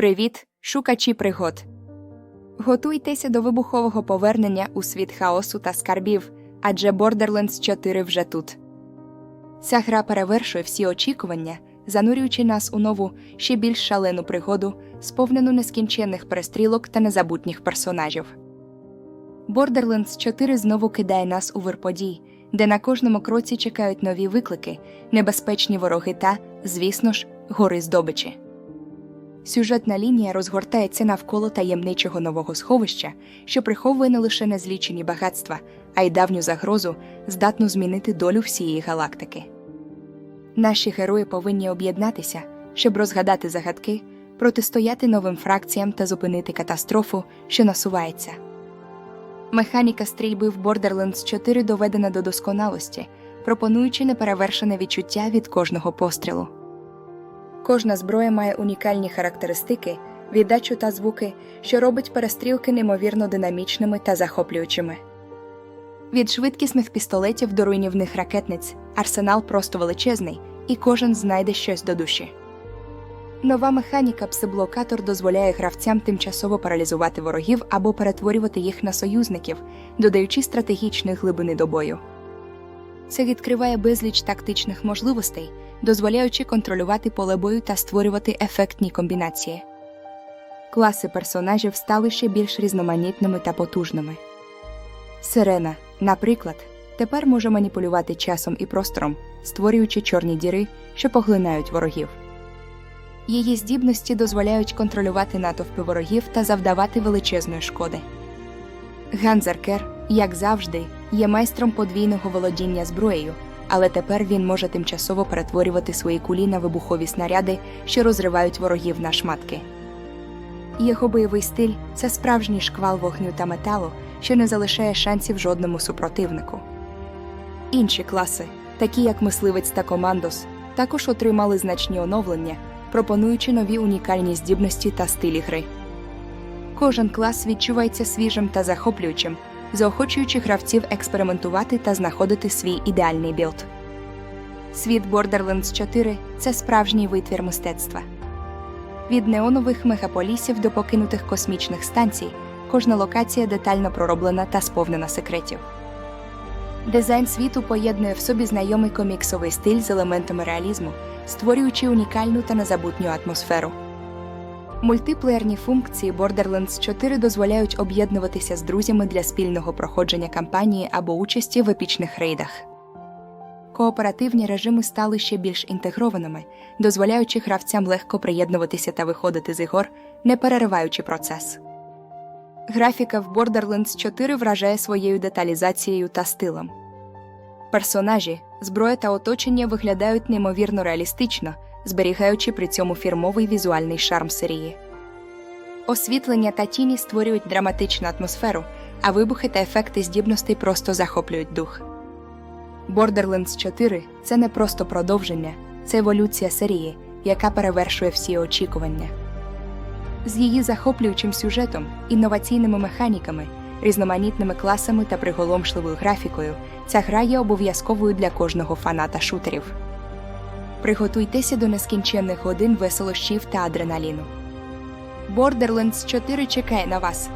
Привіт, шукачі пригод. Готуйтеся до вибухового повернення у світ хаосу та скарбів, адже Borderlands 4 вже тут. Ця гра перевершує всі очікування, занурюючи нас у нову, ще більш шалену пригоду, сповнену нескінченних перестрілок та незабутніх персонажів. Borderlands 4 знову кидає нас у вир подій, де на кожному кроці чекають нові виклики, небезпечні вороги та, звісно ж, гори здобичі. Сюжетна лінія розгортається навколо таємничого нового сховища, що приховує не лише незлічені багатства, а й давню загрозу, здатну змінити долю всієї галактики. Наші герої повинні об'єднатися, щоб розгадати загадки, протистояти новим фракціям та зупинити катастрофу, що насувається. Механіка стрільби в Borderlands 4 доведена до досконалості, пропонуючи неперевершене відчуття від кожного пострілу. Кожна зброя має унікальні характеристики, віддачу та звуки, що робить перестрілки неймовірно динамічними та захоплюючими. Від швидкісних пістолетів до руйнівних ракетниць арсенал просто величезний, і кожен знайде щось до душі. Нова механіка псиблокатор дозволяє гравцям тимчасово паралізувати ворогів або перетворювати їх на союзників, додаючи стратегічної глибини до бою. Це відкриває безліч тактичних можливостей, дозволяючи контролювати поле бою та створювати ефектні комбінації. Класи персонажів стали ще більш різноманітними та потужними. Сирена, наприклад, тепер може маніпулювати часом і простором, створюючи чорні діри, що поглинають ворогів. Її здібності дозволяють контролювати натовпи ворогів та завдавати величезної шкоди. Ганзеркер, як завжди, є майстром подвійного володіння зброєю, але тепер він може тимчасово перетворювати свої кулі на вибухові снаряди, що розривають ворогів на шматки. Його бойовий стиль це справжній шквал вогню та металу, що не залишає шансів жодному супротивнику. Інші класи, такі як мисливець та командос, також отримали значні оновлення, пропонуючи нові унікальні здібності та стилі гри. Кожен клас відчувається свіжим та захоплюючим, заохочуючи гравців експериментувати та знаходити свій ідеальний білд. Світ Borderlands 4 це справжній витвір мистецтва. Від неонових мегаполісів до покинутих космічних станцій кожна локація детально пророблена та сповнена секретів. Дизайн світу поєднує в собі знайомий коміксовий стиль з елементами реалізму, створюючи унікальну та незабутню атмосферу. Мультиплеєрні функції Borderlands 4 дозволяють об'єднуватися з друзями для спільного проходження кампанії або участі в епічних рейдах. Кооперативні режими стали ще більш інтегрованими, дозволяючи гравцям легко приєднуватися та виходити з ігор, не перериваючи процес. Графіка в Borderlands 4 вражає своєю деталізацією та стилем. Персонажі, зброя та оточення виглядають неймовірно реалістично, зберігаючи при цьому фірмовий візуальний шарм серії. Освітлення та тіні створюють драматичну атмосферу, а вибухи та ефекти здібностей просто захоплюють дух. Borderlands 4 це не просто продовження, це еволюція серії, яка перевершує всі очікування. З її захоплюючим сюжетом, інноваційними механіками, різноманітними класами та приголомшливою графікою, ця гра є обов'язковою для кожного фаната шутерів. Приготуйтеся до нескінченних годин веселощів та адреналіну. Borderlands 4 чекає на вас.